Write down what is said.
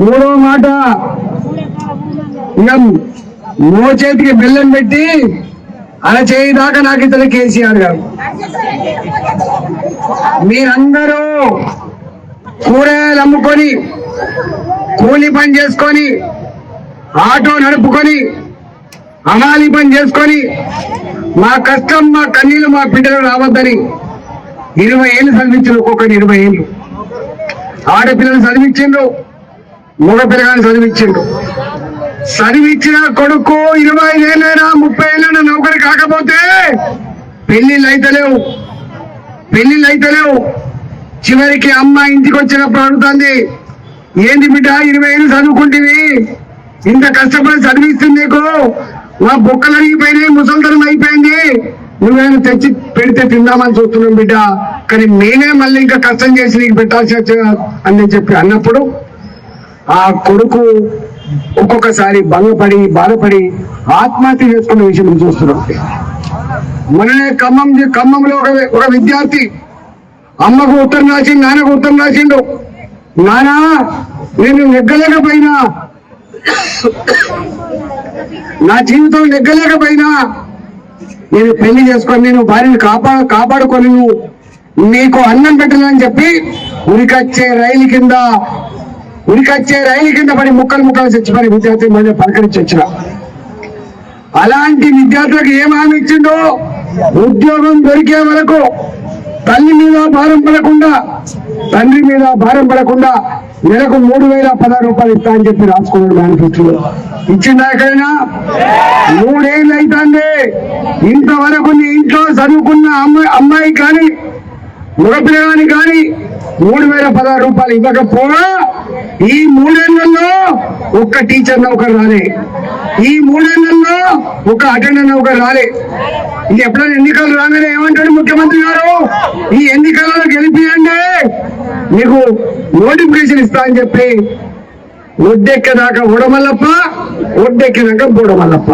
మూడో మాట. ఇక మో చేతికి బెల్లం పెట్టి అలా చేయదాకా నాకు ఇతర కేసీఆర్ గారు. మీరందరూ కూరగాయలు అమ్ముకొని కూలి పని చేసుకొని ఆటో నడుపుకొని అనాలి పని చేసుకొని మా కష్టం మా కన్నీళ్ళు మా బిడ్డలు రావద్దని ఇరవై ఏళ్ళు చదివించారు ఒక్కొక్కటి ఇరవై ఏళ్ళు. ఆడపిల్లలు చదివించిండ్రు. మగ పిల్లగాని చదివించిండు. చదివిచ్చిన కొడుకు ఇరవై ఏళ్ళైనా ముప్పై ఏళ్ళైనా నౌకరి కాకపోతే పెళ్ళిళ్ళు అయితలేవు పెళ్ళిళ్ళు అయితలేవు చివరికి అమ్మ ఇంటికి వచ్చినప్పుడు అడుగుతుంది ఏంది బిడ్డ ఇరవై ఏళ్ళు చదువుకుంటేవి? ఇంత కష్టపడి చదివిస్తుంది నీకు. మా బొక్కలు అరిగిపోయినాయి ముసల్తనం అయిపోయింది. నువ్వేమైనా తెచ్చి పెడితే తిందామని చూస్తున్నాం బిడ్డ. కానీ మేమే మళ్ళీ ఇంకా కష్టం చేసి నీకు పెట్టాల్సి వచ్చా అని చెప్పి అన్నప్పుడు ఆ కొడుకు ఒక్కొక్కసారి భంగపడి బాధపడి ఆత్మహత్య చేసుకున్న విషయం మనం చూస్తున్నాం. మననే ఖమ్మం ఖమ్మంలో ఒక ఒక విద్యార్థి అమ్మకు ఉత్తరం రాసిండు నాన్నకు ఉత్తరం రాసిండు. నానా నేను నెగ్గలేకపోయినా. నా జీవితం నెగ్గలేకపోయినా. నేను పెళ్ళి చేసుకొని నేను భార్యను కాపా కాపాడుకొని నీకు అన్నం పెట్టదని చెప్పి ఉరికొచ్చే రైలు కింద ఉరికొచ్చే రైలు కింద పడి ముక్కలు ముక్కలు చచ్చిపోయిన విద్యార్థి మళ్ళీ పలకరించి వచ్చిన. అలాంటి విద్యార్థులకు ఏం హామీ ఇచ్చిందో ఉద్యోగం దొరికే వరకు తల్లి మీద భారం పడకుండా తండ్రి మీద భారం పడకుండా నెలకు మూడు వేల పదహారు రూపాయలు ఇస్తా అని చెప్పి రాసుకున్నాడు మేనిఫెస్టోలో. ఇచ్చిందా ఎక్కడైనా? మూడేళ్ళు అవుతుంది ఇంతవరకు నీ ఇంట్లో చదువుకున్న అమ్మాయి అమ్మాయి కానీ మగపిల్లగాని కానీ మూడు వేల పదహారు రూపాయలు ఇవ్వకపోగా ఈ మూడేళ్ళలో ఒక్క టీచర్ నౌకరు రాలే. ఈ మూడేళ్ళలో ఒక అటెండర్ నౌకరు రాలే. ఇది ఎప్పుడైనా ఎన్నికలు రాగానే ఏమంటాడు ముఖ్యమంత్రి గారు? ఈ ఎన్నికలలో గెలిపియండి. మీకు నోటిఫికేషన్ ఇస్తా అని చెప్పి ఒడ్డెక్కేదాకా ఉడమల్లప్ప ఒడ్డెక్కినాక బూడమల్లప్ప.